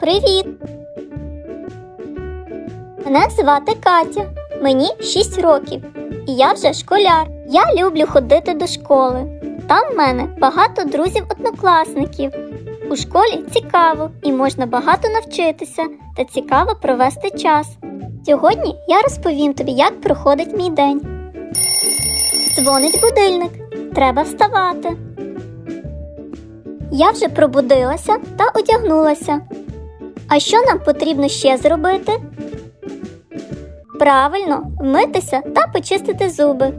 Привіт! Мене звати Катя. Мені 6 років, і я вже школяр. Я люблю ходити до школи. Там в мене багато друзів-однокласників. У школі цікаво і можна багато навчитися та цікаво провести час. Сьогодні я розповім тобі, як проходить мій день. Дзвонить будильник. Треба вставати. Я вже пробудилася та одягнулася. А що нам потрібно ще зробити? Правильно, вмитися та почистити зуби.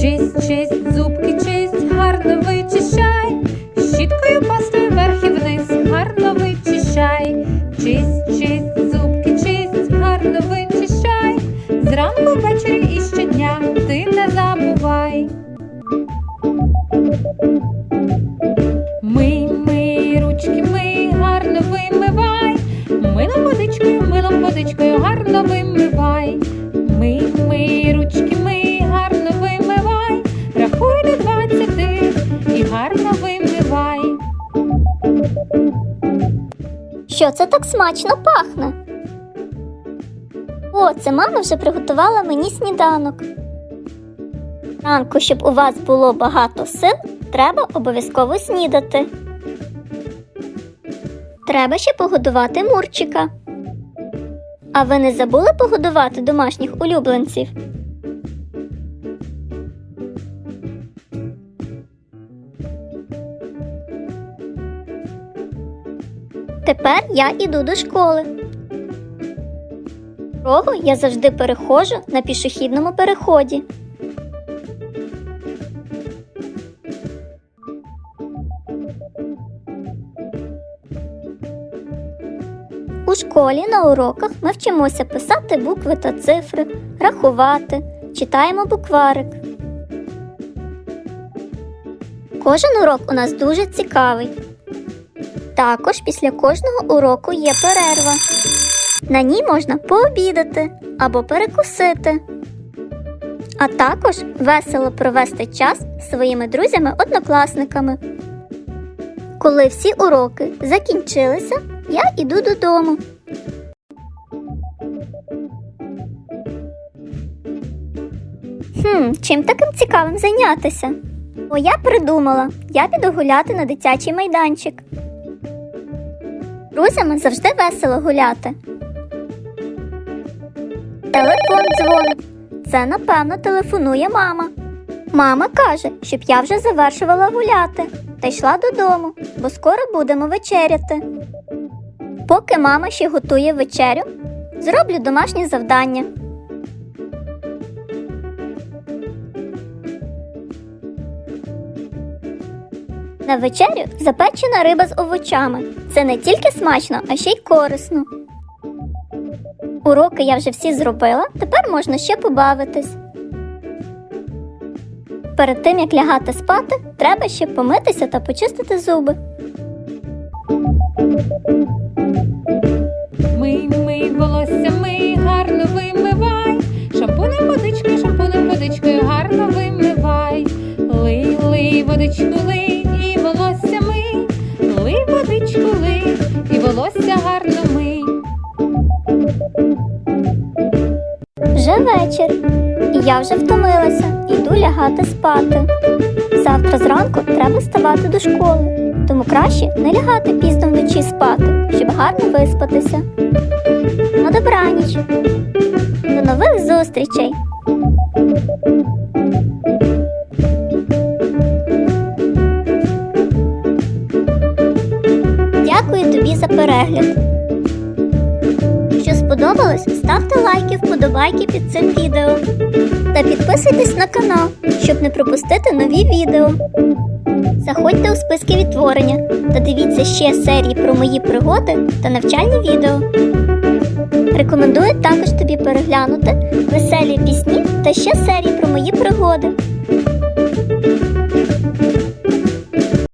Чисть, чисть, зубки чисть, гарно вичищай, щіткою пастою вверх і вниз, гарно вичищай, чисть, водичкою, гарно вимивай. Мий, мий, ручки мий, гарно вимивай, рахуй до двадцяти і гарно вимивай. Що це так смачно пахне? О, це мама вже приготувала мені сніданок. Ранку, щоб у вас було багато сил, треба обов'язково снідати. Треба ще погодувати Мурчика. А ви не забули погодувати домашніх улюбленців? Тепер я іду до школи. Дорогу я завжди переходжу на пішохідному переході. У школі на уроках ми вчимося писати букви та цифри, рахувати, читаємо букварик. Кожен урок у нас дуже цікавий. Також після кожного уроку є перерва. На ній можна пообідати або перекусити. А також весело провести час з своїми друзями-однокласниками. Коли всі уроки закінчилися, я іду додому. Хм, чим таким цікавим зайнятися? О, я придумала, я піду гуляти на дитячий майданчик. Друзями завжди весело гуляти. Телефон дзвонить. Це, напевно, телефонує мама. Мама каже, щоб я вже завершувала гуляти та йшла додому, бо скоро будемо вечеряти. Поки мама ще готує вечерю, зроблю домашнє завдання. На вечерю запечена риба з овочами. Це не тільки смачно, а ще й корисно. Уроки я вже всі зробила, тепер можна ще побавитись. Перед тим як лягати спати, треба ще помитися та почистити зуби. Вже вечір, і я вже втомилася, іду лягати спати. Завтра зранку треба ставати до школи, тому краще не лягати пізно вночі спати, щоб гарно виспатися. На добраніч. До нових зустрічей! Сподобалось, ставте лайки, вподобайки під цим відео. Та підписуйтесь на канал, щоб не пропустити нові відео. Заходьте у списки відтворення та дивіться ще серії про мої пригоди та навчальні відео. Рекомендую також тобі переглянути веселі пісні та ще серії про мої пригоди.